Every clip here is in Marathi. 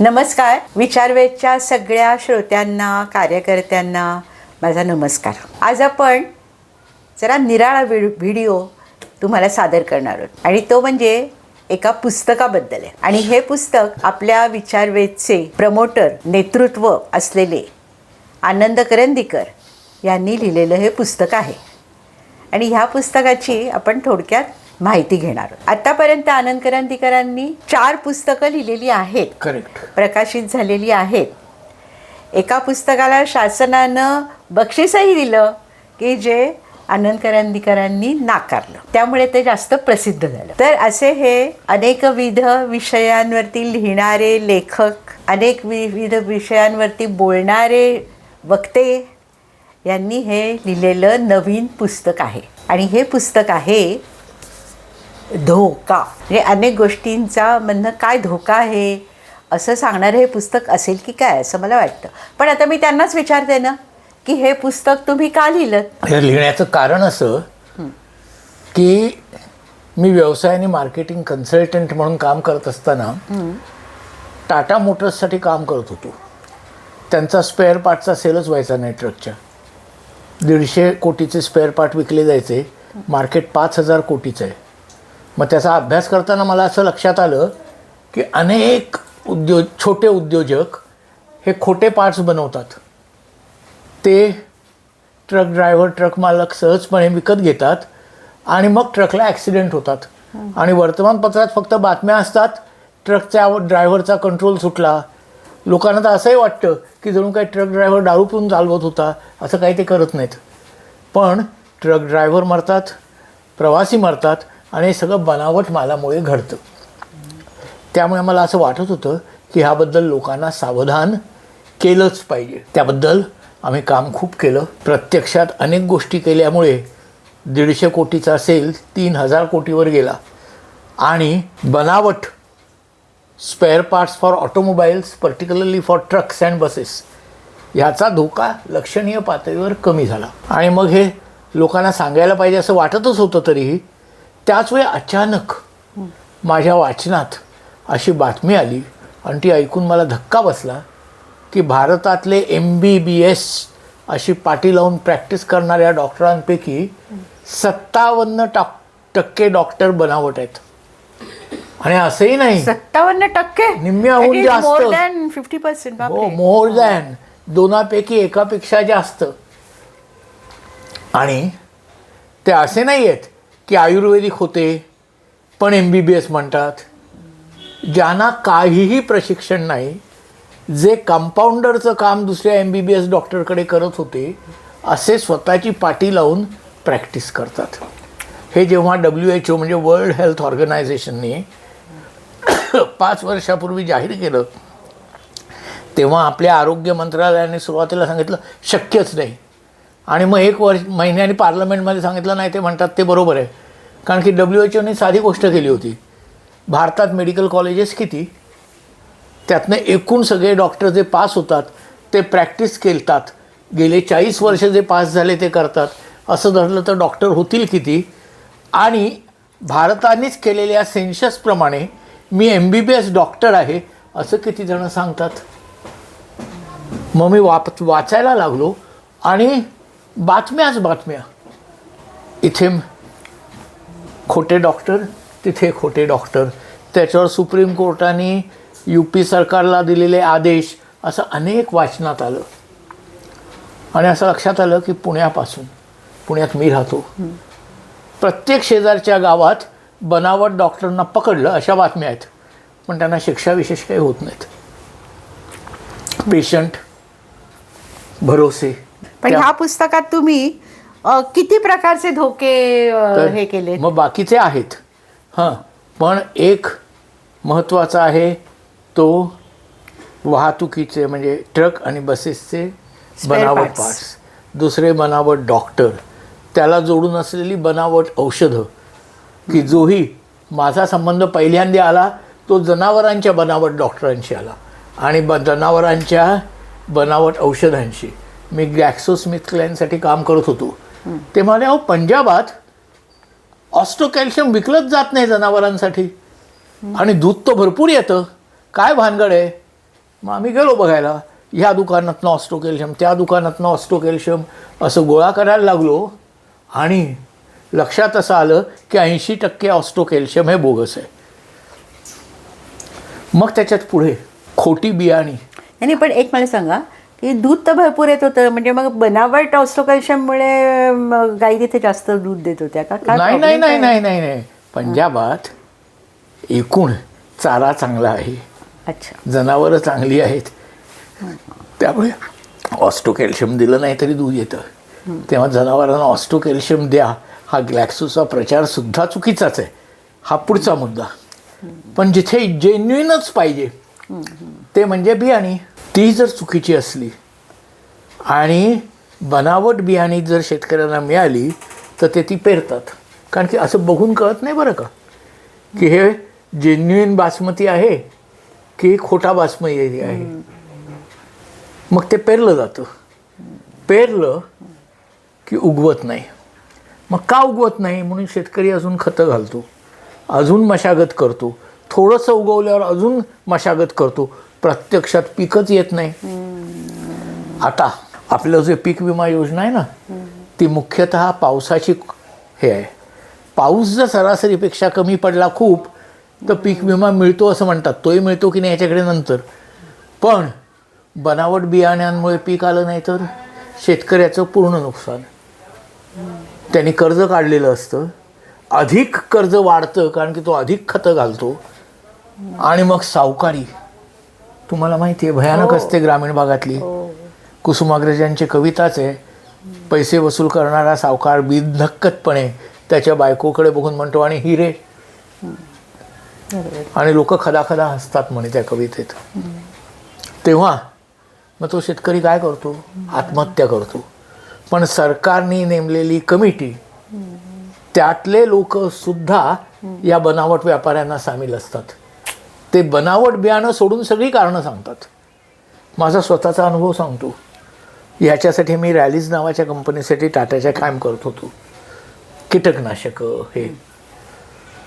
नमस्कार. विचारवेदच्या सगळ्या श्रोत्यांना कार्यकर्त्यांना माझा नमस्कार. आज आपण जरा निराळा व्हि व्हिडिओ तुम्हाला सादर करणार आहोत. आणि तो म्हणजे एका पुस्तकाबद्दल आहे. आणि हे पुस्तक आपल्या विचारवेदचे प्रमोटर नेतृत्व असलेले आनंद करंदीकर यांनी लिहिलेलं हे पुस्तक आहे. आणि ह्या पुस्तकाची आपण थोडक्यात माहिती घेणार. आतापर्यंत आनंद करंदीकरांनी चार पुस्तकं लिहिलेली आहेत. करेक्ट प्रकाशित झालेली आहेत. एका पुस्तकाला शासनानं बक्षीसही दिलं की जे आनंद करंदीकरांनी नाकारलं. त्यामुळे ते जास्त प्रसिद्ध झालं. तर असे हे अनेकविध विषयांवरती लिहिणारे लेखक अनेक विविध विषयांवरती बोलणारे वक्ते यांनी हे लिहिलेलं नवीन पुस्तक आहे. आणि हे पुस्तक आहे धोका. म्हणजे अनेक गोष्टींचा म्हणणं काय धोका आहे? असं सांगणारं हे पुस्तक असेल की काय असं मला वाटतं. पण आता मी त्यांनाच विचारते ना की हे पुस्तक तुम्ही का लिहिलं? हे लिहिण्याचं कारण असं की मी व्यवसाय आणि मार्केटिंग कन्सल्टंट म्हणून काम करत असताना टाटा मोटर्ससाठी काम करत होतो. त्यांचा स्पेअर पार्टचा सेलच व्हायचा नाही ट्रकच्या दीडशे कोटीचे स्पेअर पार्ट विकले जायचे. मार्केट पाच हजार कोटीचं आहे. मग त्याचा अभ्यास करताना मला असं लक्षात आलं की अनेक उद्योग छोटे उद्योजक हे खोटे पार्ट्स बनवतात. ते ट्रक ड्रायव्हर ट्रक मालक सहजपणे विकत घेतात आणि मग ट्रकला ॲक्सिडेंट होतात. आणि वर्तमानपत्रात फक्त बातम्या असतात ट्रकच्या ड्रायव्हरचा कंट्रोल सुटला. लोकांना तर असंही वाटतं की जणू काही ट्रक ड्रायव्हर दारू पिऊन चालवत होता असं काही ते करत नाहीत. पण ट्रक ड्रायव्हर मरतात प्रवासी मरतात आणि हे सगळं बनावट मालामुळे घडतं. त्यामुळे मला असं वाटत होतं की ह्याबद्दल लोकांना सावधान केलंच पाहिजे. त्याबद्दल आम्ही काम खूप केलं. प्रत्यक्षात अनेक गोष्टी केल्यामुळे दीडशे कोटीचा सेल तीन हजार कोटीवर गेला. आणि बनावट spare parts for automobiles particularly for trucks and buses ह्याचा धोका लक्षणीय पातळीवर कमी झाला. आणि मग हे लोकांना सांगायला पाहिजे असं वाटतच होतं तरीही त्याच वेळी अचानक माझ्या वाचनात अशी बातमी आली. आणि ती ऐकून मला धक्का बसला की भारतातले एम बी बी एस अशी पाटी लावून प्रॅक्टिस करणाऱ्या डॉक्टरांपैकी सत्तावन्न टाक टक्के डॉक्टर बनावट आहेत. आणि असंही नाही. सत्तावन्न टक्के? निम्म्याहून जास्त. फिफ्टी पर्सेंट हो मोर दॅन दोनापैकी एकापेक्षा जास्त. आणि ते असे नाही आहेत की आयुर्वेदिक होते पण एम बी बी एस म्हणतात. ज्यांना काहीही प्रशिक्षण नाही जे कंपाऊंडरचं काम दुसऱ्या एम बी बी एस डॉक्टरकडे करत होते असे स्वतःची पाठी लावून प्रॅक्टिस करतात. हे जेव्हा डब्ल्यू एच ओ म्हणजे वर्ल्ड हेल्थ ऑर्गनायझेशनने पाच वर्षापूर्वी जाहीर केलं तेव्हा आपल्या आरोग्य मंत्रालयाने सुरुवातीला सांगितलं शक्यच नाही. आणि मग एक वर्ष महिन्याने पार्लमेंटमध्ये सांगितलं नाही ते म्हणतात ते बरोबर आहे. कारण की डब्ल्यू एच ओने साधी गोष्ट केली होती. भारतात मेडिकल कॉलेजेस किती? त्यातनं एकूण सगळे डॉक्टर जे पास होतात ते प्रॅक्टिस केलतात. गेले चाळीस वर्ष जे पास झाले ते करतात. असं धरलं तर डॉक्टर होतील किती? आणि भारतानेच केलेल्या सेन्शसप्रमाणे मी M B B S doctor आहे असं किती जणं सांगतात? मग मी वाप वाचायला लागलो आणि बातम्याच बातम्या. इथे खोटे डॉक्टर तिथे खोटे डॉक्टर. त्याच्यावर सुप्रीम कोर्टाने यू पी सरकारला दिलेले आदेश असं अनेक वाचनात आलं. आणि असं लक्षात आलं की पुण्यापासून पुण्यात मी राहतो. प्रत्येक शेजारच्या गावात बनावट डॉक्टरांना पकडलं अशा बातम्या आहेत. पण त्यांना शिक्षा विशेष काही होत नाहीत. पेशंट भरोसे पण ह्या पुस्तकात तुम्ही अ, किती प्रकारचे धोके अ, हे केले मग बाकीचे आहेत. हां. पण एक महत्त्वाचा आहे तो वाहतुकीचे म्हणजे ट्रक आणि बसेसचे बनावट parts. पार्ट्स दुसरे बनावट डॉक्टर त्याला जोडून असलेली बनावट औषधं. की जोही माझा संबंध पहिल्यांदा आला तो जनावरांच्या बनावट डॉक्टरांशी आला आणि ब जनावरांच्या बनावट औषधांशी. मी ग्लॅक्सो स्मिथ क्लाइनसाठी काम करत होतो. ते म्हणाले अहो पंजाबात ऑस्ट्रो कॅल्शियम विकलंच जात नाही जनावरांसाठी. आणि दूध तर भरपूर येतं. काय भानगड आहे? मग आम्ही गेलो बघायला. ह्या दुकानातनं ऑस्ट्रो कॅल्शियम त्या दुकानातनं ऑस्ट्रो कॅल्शियम असं गोळा करायला लागलो. आणि लक्षात असं आलं की ऐंशी टक्के ऑस्ट्रो कॅल्शियम हे बोगस आहे. मग त्याच्यात पुढे खोटी बियाणी. नाही पण एक मला सांगा की दूध तर भरपूर येत होतं. म्हणजे मग बनावट ऑस्ट्रोकॅल्शियममुळे गाई तिथे जास्त दूध देत होत्या का? नाही नाही नाही? नाही नाही नाही. पंजाबात एकूण चारा चांगला आहे. अच्छा. जनावरं चांगली आहेत. त्यामुळे ऑस्टो कॅल्शियम दिलं नाही तरी दूध येतं. तेव्हा जनावरांना ऑस्टो कॅल्शियम द्या. हा ग्लॅक्सोचा प्रचार सुद्धा चुकीचाच आहे. हा पुढचा मुद्दा. पण जिथे जेन्युइनच पाहिजे ते म्हणजे बियाणी. ती जर चुकीची असली आणि बनावट बियाणी जर शेतकऱ्यांना मिळाली तर ते ती पेरतात. कारण की असं बघून कळत नाही बरं का? की हे जेन्युइन बासमती आहे की खोटा बासमती आहे? मग ते पेरलं जातं. पेरलं की उगवत नाही. मग का उगवत नाही? म्हणून शेतकरी अजून खतं घालतो. अजून मशागत करतो. थोडंसं उगवल्यावर अजून मशागत करतो. प्रत्यक्षात पिकच येत नाही. आता आपलं जे पीक विमा योजना आहे ना ती मुख्यतः पावसाची हे आहे. पाऊस जर सरासरीपेक्षा कमी पडला खूप तर पीक विमा मिळतो असं म्हणतात. तोही मिळतो की नाही याच्याकडे नंतर. पण बनावट बियाण्यांमुळे पीक आलं नाही तर शेतकऱ्याचं पूर्ण नुकसान. त्यांनी कर्ज काढलेलं असतं. अधिक कर्ज वाढतं कारण की तो अधिक खतं घालतो. आणि मग सावकारी तुम्हाला माहिती आहे भयानक असते ग्रामीण भागातली. कुसुमाग्रजांची कविताच आहे पैसे वसूल करणारा सावकार बिनधक्कतपणे त्याच्या बायकोकडे बघून म्हणतो आणि हिरे आणि लोक खदा खदा हसतात म्हणे त्या कवितेत. तेव्हा मग तो शेतकरी काय करतो? आत्महत्या करतो. पण सरकारने नेमलेली कमिटी त्यातले लोक सुद्धा या बनावट व्यापाऱ्यांना सामील असतात. ते बनावट बियाणं सोडून सगळी कारणं सांगतात. माझा स्वतःचा अनुभव सांगतो. ह्याच्यासाठी मी रॅलीज नावाच्या कंपनीसाठी टाटाच्या काम करत होतो. कीटकनाशकं हे.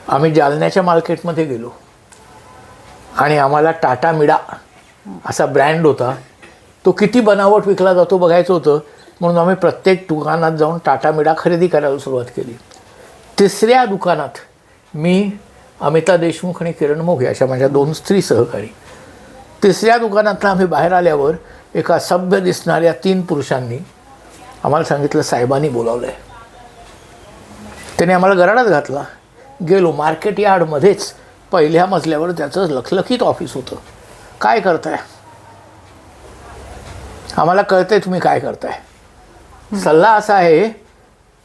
आम्ही जालन्याच्या मार्केटमध्ये गेलो. आणि आम्हाला टाटा मिडा असा ब्रँड होता. तो किती बनावट विकला जातो बघायचं होतं. म्हणून आम्ही प्रत्येक दुकानात जाऊन टाटा मिडा खरेदी करायला सुरुवात केली. तिसऱ्या दुकानात मी अमिता देशमुख आणि किरण मोघे अशा माझ्या दोन स्त्री सहकारी. तिसऱ्या दुकानातनं आम्ही बाहेर आल्यावर एका सभ्य दिसणाऱ्या तीन पुरुषांनी आम्हाला सांगितलं साहेबांनी बोलावलं आहे त्याने आम्हाला गराडात घातला. गेलो मार्केट यार्डमध्येच पहिल्या मजल्यावर त्याचं लखलखीत ऑफिस होतं. काय करताय? आम्हाला कळतंय तुम्ही काय करताय. सल्ला असा आहे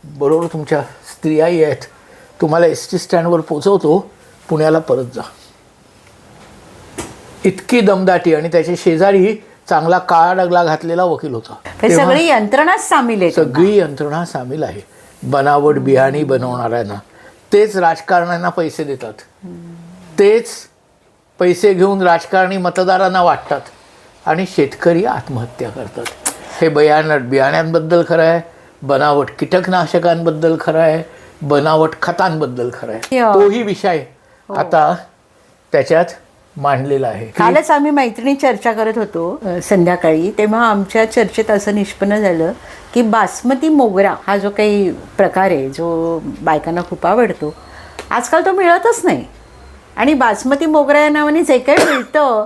बरोबर तुमच्या स्त्रियाही आहेत. तुम्हाला एस टी स्टँडवर पोचवतो पुण्याला परत जा. इतकी दमदाटी आणि त्याच्या शेजारी चांगला काळा डगला घातलेला वकील होता. तेव्हा सगळी यंत्रणाच सामील आहे सगळी यंत्रणा सामील आहे. बनावट बियाणी बनवणाऱ्यांना. तेच राजकारण्यांना पैसे देतात. तेच पैसे घेऊन राजकारणी मतदारांना वाटतात. आणि शेतकरी आत्महत्या करतात. हे बयान बियाण्यांबद्दल खरं आहे. बनावट कीटकनाशकांबद्दल खरं आहे. बनावट खतांबद्दल खरं आहे. तोही विषय आता त्याच्यात मांडलेला आहे. कालच आम्ही मैत्रिणी चर्चा करत होतो संध्याकाळी. तेव्हा आमच्या चर्चेत असं निष्पन्न झालं की बासमती मोगरा हा जो काही प्रकार आहे जो बायकांना खूप आवडतो आजकाल तो मिळतच नाही. आणि बासमती मोगरा या नावाने जे काही मिळतं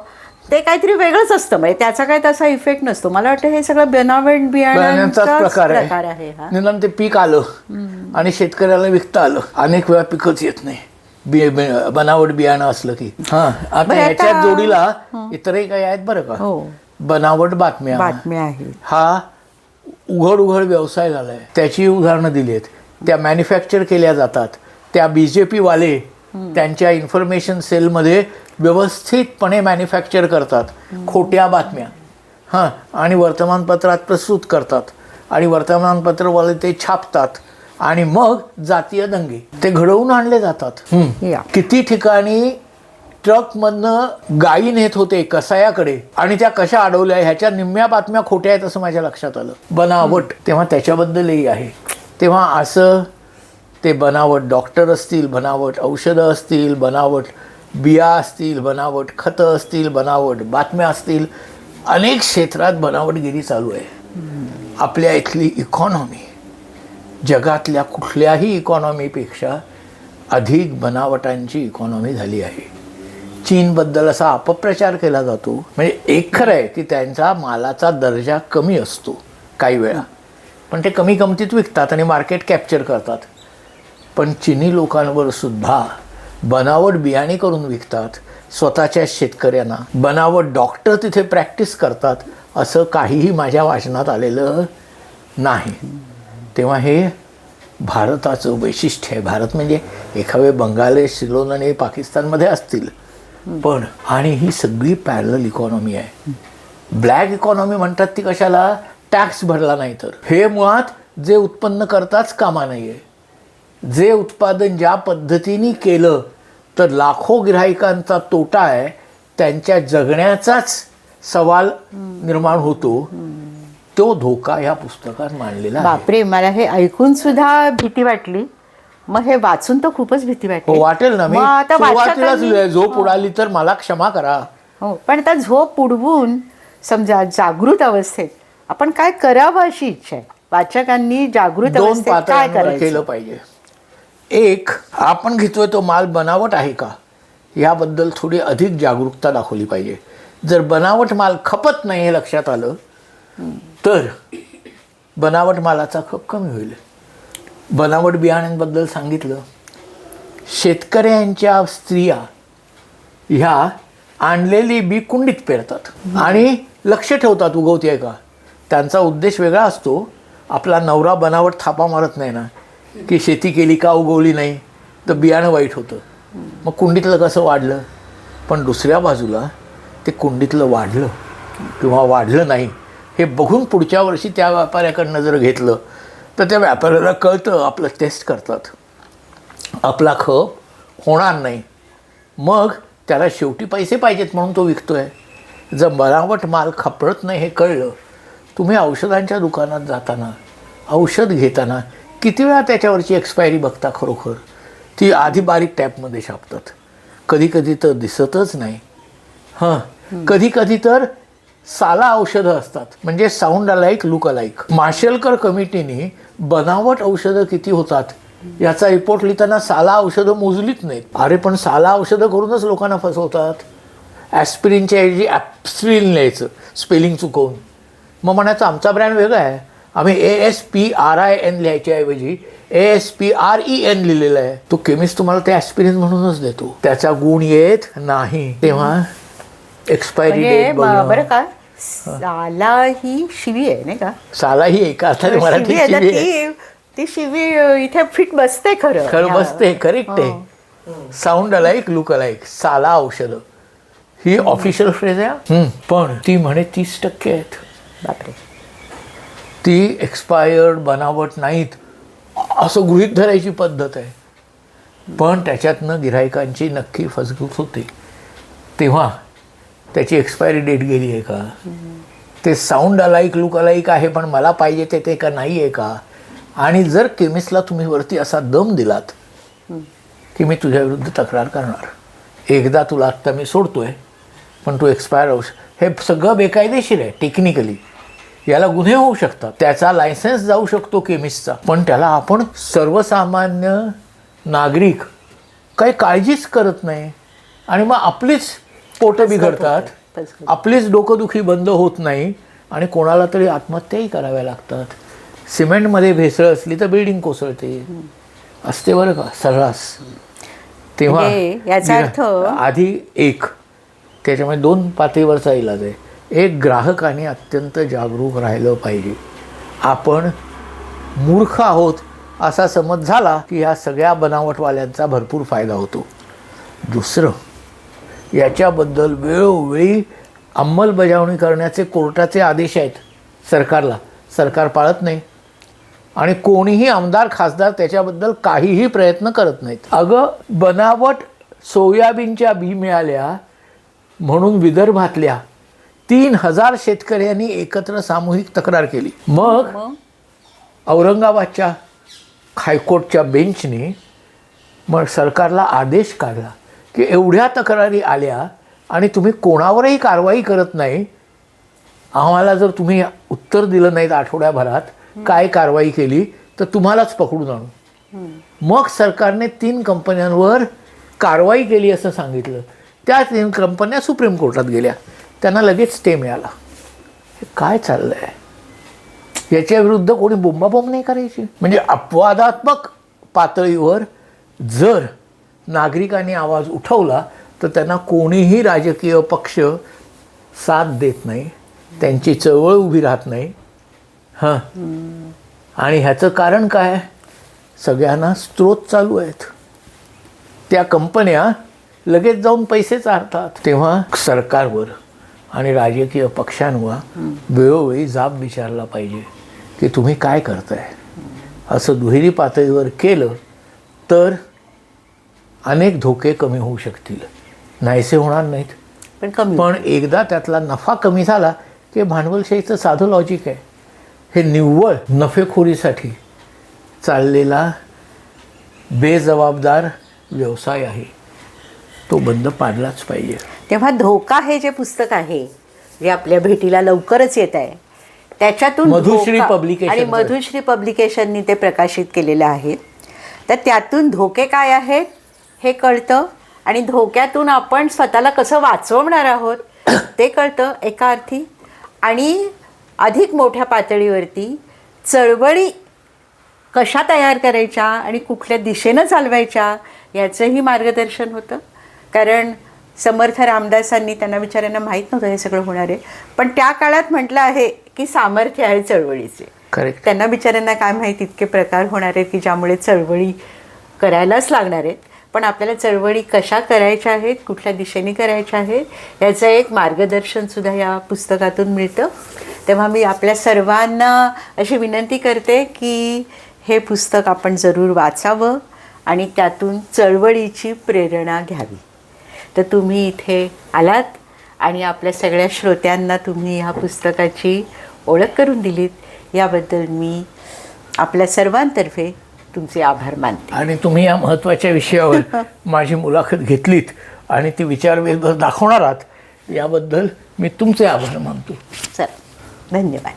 ते काहीतरी वेगळंच असतं. म्हणजे त्याचा काही तसा इफेक्ट नसतो. मला वाटतं हे सगळं बनावट बियाण्यांचाच प्रकार आहे. आहे हा. निदान ते पीक आलं आणि शेतकऱ्याला विकता आलं. अनेक वेळा पिकच येत नाही. बि बनावट बियाणं असलं की. हा. आता ह्याच्यात जोडीला इतरही काही आहेत बरं का? हो. बनावट बातम्या. बातम्या आहेत. हा उघड उघड व्यवसाय झालाय. त्याची उदाहरणं दिली आहेत. त्या मॅन्युफॅक्चर केल्या जातात. त्या बी जे पीवाले त्यांच्या इन्फॉर्मेशन सेलमध्ये व्यवस्थितपणे मॅन्युफॅक्चर करतात. खोट्या बातम्या. हां. आणि वर्तमानपत्रात प्रस्तुत करतात. आणि वर्तमानपत्रवाले ते छापतात. आणि मग जातीय दंगे. ते घडवून आणले जातात. या. किती ठिकाणी ट्रकमधनं गायी नेत होते कसायाकडे आणि त्या कशा अडवल्या ह्याच्या निम्म्या बातम्या खोट्या आहेत असं माझ्या लक्षात आलं. बनावट तेव्हा त्याच्याबद्दलही आहे. तेव्हा असं ते बनावट डॉक्टर असतील बनावट औषधं असतील बनावट बिया असतील बनावट खतं असतील बनावट बातम्या असतील. अनेक क्षेत्रात बनावटगिरी चालू आहे. आपल्या इथली इकॉनॉमी जगातल्या कुठल्याही इकॉनॉमीपेक्षा अधिक बनावटांची इकॉनॉमी झाली आहे. चीनबद्दल असा अपप्रचार केला जातो. म्हणजे एक खरं आहे की त्यांचा मालाचा दर्जा कमी असतो काही वेळा. पण ते कमी किमतीत विकतात आणि मार्केट कॅप्चर करतात. पण चिनी लोकांवर सुद्धा बनावट बियाणे करून विकतात. स्वतःच्या शेतकऱ्यांना बनावट डॉक्टर तिथे प्रॅक्टिस करतात असं काहीही माझ्या वाचनात आलेलं नाही. तेव्हा हे भारताचं वैशिष्ट्य आहे. भारत म्हणजे एखावे बंगालेश श्रीलोन आणि पाकिस्तानमध्ये असतील. पण आणि ही सगळी पॅरल इकॉनॉमी आहे. ब्लॅक इकॉनॉमी म्हणतात ती कशाला? टॅक्स भरला नाही तर. हे मुळात जे उत्पन्न करताच कामा नाही आहे जे उत्पादन ज्या पद्धतीने केलं तर लाखो गिराहिकांचा तोटा आहे. त्यांच्या जगण्याचाच सवाल निर्माण होतो. तो धोका या पुस्तकात मांडलेला आहे. बापरे मला हे ऐकून सुद्धा भीती वाटली. मग हे वाचून तर खूपच भीती हो वाटली वाटेल ना मी. मग आता सुरुवातीलाच झोप उडाली तर मला क्षमा करा. हो पण आता झोप उडवून समजा जागृत अवस्थेत आपण काय करावं अशी इच्छा आहे? वाचकांनी जागृत दोन अवस्थेत काय पातळ्यांवर करायचं? केलं पाहिजे. एक आपण घेतोय तो माल बनावट आहे का? याबद्दल थोडी अधिक जागरूकता दाखवली पाहिजे. जर बनावट माल खपत नाही हे लक्षात आलं तर बनावट मालाचा खप कमी होईल. बनावट बियाण्यांबद्दल सांगितलं. शेतकऱ्यांच्या स्त्रिया ह्या आणलेली बी कुंडीत पेरतात. आणि लक्ष ठेवतात उगवते का? त्यांचा उद्देश वेगळा असतो. आपला नवरा बनावट थापा मारत नाही ना. की शेती केली का उगवली नाही? तर बियाणं वाईट होतं. मग कुंडीतलं कसं वाढलं? पण दुसऱ्या बाजूला ते कुंडीतलं वाढलं किंवा वाढलं नाही. हे बघून पुढच्या वर्षी त्या व्यापाऱ्याकडनं जर घेतलं तर त्या व्यापाऱ्याला कळतं आपलं टेस्ट करतात. आपला खप होणार नाही. मग त्याला शेवटी पैसे पाहिजेत म्हणून तो विकतोय. जर बनावट माल खपळत नाही हे कळलं. तुम्ही औषधांच्या दुकानात जाताना औषध घेताना किती वेळा त्याच्यावरची एक्सपायरी बघता खरोखर? ती आधी बारीक टॅपमध्ये छापतात. कधी कधी तर दिसतच नाही. हां. कधी कधी तर साला औषधं असतात. म्हणजे sound alike look alike Mashelkar कमिटीने बनावट औषधं किती होतात याचा रिपोर्ट लिहिताना साला औषधं मोजलीच नाहीत. अरे पण साला औषधं करूनच लोकांना फसवतात. ॲस्पिरिनच्या ऐवजी ॲप्सरिन लिहायचं स्पेलिंग चुकवून. मग म्हणायचं आमचा ब्रँड वेगळा आहे. आम्ही A S P R I N लिहायच्या ऐवजी A S P R E N लिहिलेलं आहे. तो केमिस्ट तुम्हाला ते ॲस्पिरिन म्हणूनच देतो. त्याचा गुण येत नाही. तेव्हा एक्सपायरी म्हणजे डेट ब- बरं का साला ही शिवी आहे नाही का? साला ही एका अर्थाने मराठी शिवी आहे ना, शिवी आहे. ती ती शिवी अ, इथे फिट बसते खरं. खरं बसते करेक्ट आहे. साऊंड अलाईक लुक अलाईक साला औषधं. ही ऑफिशियल फ्रेज आहे? हं. पण ती म्हणे तीस टक्के आहेत. बापरे. ती एक्सपायर्ड बनावट नाहीत. असं गृहीत धरायची पद्धत आहे. पण त्याच्यातनं गिरायकांची नक्की फसगूत होते. तेव्हा त्याची एक्सपायरी डेट गेली आहे का? ते साऊंड अलाईक लुक अलाईक आहे पण मला पाहिजे ते ते का नाही आहे का? आणि जर केमिस्टला तुम्ही वरती असा दम दिलात की मी तुझ्या विरुद्ध तक्रार करणार. एकदा तुला आत्ता मी सोडतो आहे पण तू एक्सपायर होऊ हे सगळं बेकायदेशीर आहे टेक्निकली याला गुन्हे होऊ शकतात. त्याचा लायसन्स जाऊ शकतो केमिस्टचा पण त्याला आपण सर्वसामान्य नागरिक काही काळजीच करत नाही. आणि मग आपलीच पोटं बिघडतात. आपलीच डोकंदुखी बंद होत नाही आणि कोणाला तरी आत्महत्याही कराव्या लागतात. सिमेंटमध्ये भेसळ असली तर बिल्डिंग कोसळते. असते बरं का सर्रास. तेव्हा म्हणजे याचा अर्थ- आधी एक त्याच्यामध्ये दोन पातळीवरचा इलाज आहे. एक ग्राहकाने अत्यंत जागरूक राहिलं पाहिजे. आपण मूर्ख आहोत असा समज झाला की ह्या सगळ्या बनावटवाल्यांचा भरपूर फायदा होतो. दुसरं याच्याबद्दल वेळोवेळी अंमलबजावणी करण्याचे कोर्टाचे आदेश आहेत सरकारला. सरकार पाळत नाही. आणि कोणीही आमदार खासदार त्याच्याबद्दल काहीही प्रयत्न करत नाहीत. अगं बनावट सोयाबीनच्या बी मिळाल्या म्हणून विदर्भातल्या तीन हजार शेतकऱ्यांनी एकत्र सामूहिक तक्रार केली. मग? औरंगाबादच्या हायकोर्टच्या बेंचने मग सरकारला आदेश काढला. की एवढ्या तक्रारी आल्या आणि तुम्ही कोणावरही कारवाई करत नाही आम्हाला जर तुम्ही उत्तर दिलं नाहीत आठवड्याभरात काय कारवाई केली तर तुम्हालाच पकडून आणू. मग सरकारने तीन कंपन्यांवर कारवाई केली असं सांगितलं. त्या तीन कंपन्या सुप्रीम कोर्टात गेल्या. त्यांना लगेच स्टे मिळाला. हे काय चाललं आहे याच्या विरुद्ध कोणी बोंबाबोंब नाही करायची. म्हणजे अपवादात्मक पातळीवर जर नागरिकांनी आवाज उठवला तर त्यांना कोणीही राजकीय पक्ष साथ देत नाही त्यांची चळवळ उभी राहत नाही. हां. आणि ह्याचं कारण काय? सगळ्यांना स्त्रोत चालू आहेत. त्या कंपन्या लगेच जाऊन पैसे चारतात. तेव्हा सरकारवर आणि राजकीय पक्षांवर वेळोवेळी जाब विचारला पाहिजे की तुम्ही काय करताय? असं दुहेरी पातळीवर केलं तर अनेक धोके कमी होऊ शकतील. नाहीसे होणार नाहीत. पण कमी पण एकदा त्यातला नफा कमी झाला की भांडवलशाहीचं साधं लॉजिक आहे. हे निव्वळ नफेखोरीसाठी चाललेला बेजबाबदार व्यवसाय आहे. तो बंद पाडलाच पाहिजे. तेव्हा धोका हे जे पुस्तक आहे जे आपल्या भेटीला लवकरच येत आहे त्याच्यातून मधुश्री publicationचं. आणि मधुश्री पब्लिकेशननी ते प्रकाशित केलेलं आहे. तर त्यातून धोके काय आहेत? हे कळतं. आणि धोक्यातून आपण स्वतःला कसं वाचवणार आहोत ते कळतं एका अर्थी. आणि अधिक मोठ्या पातळीवरती चळवळी कशा तयार करायच्या आणि कुठल्या दिशेनं चालवायच्या याचंही मार्गदर्शन होतं. कारण समर्थ रामदासांनी त्यांना बिचाऱ्यांना माहीत नव्हतं हे सगळं होणार. आहे पण त्या काळात म्हटलं आहे की सामर्थ्य आहे चळवळीचे. त्यांना बिचाऱ्यांना काय माहीत इतके प्रकार होणार आहेत की ज्यामुळे चळवळी करायलाच लागणार आहेत. पण आपल्याला चळवळी कशा करायच्या आहेत कुठल्या दिशेने करायच्या आहेत याचं एक मार्गदर्शनसुद्धा या पुस्तकातून मिळतं. तेव्हा मी आपल्या सर्वांना अशी विनंती करते की हे पुस्तक आपण जरूर वाचावं आणि त्यातून चळवळीची प्रेरणा घ्यावी. तर तुम्ही इथे आलात आणि आपल्या सगळ्या श्रोत्यांना तुम्ही ह्या पुस्तकाची ओळख करून दिलीत. याबद्दल मी आपल्या सर्वांतर्फे तुमचे आभार मानते. आणि तुम्ही या महत्त्वाच्या विषयावर माझी मुलाखत घेतलीत आणि ती विचारवेध दाखवणार आहात याबद्दल मी तुमचे आभार मानतो. चल धन्यवाद.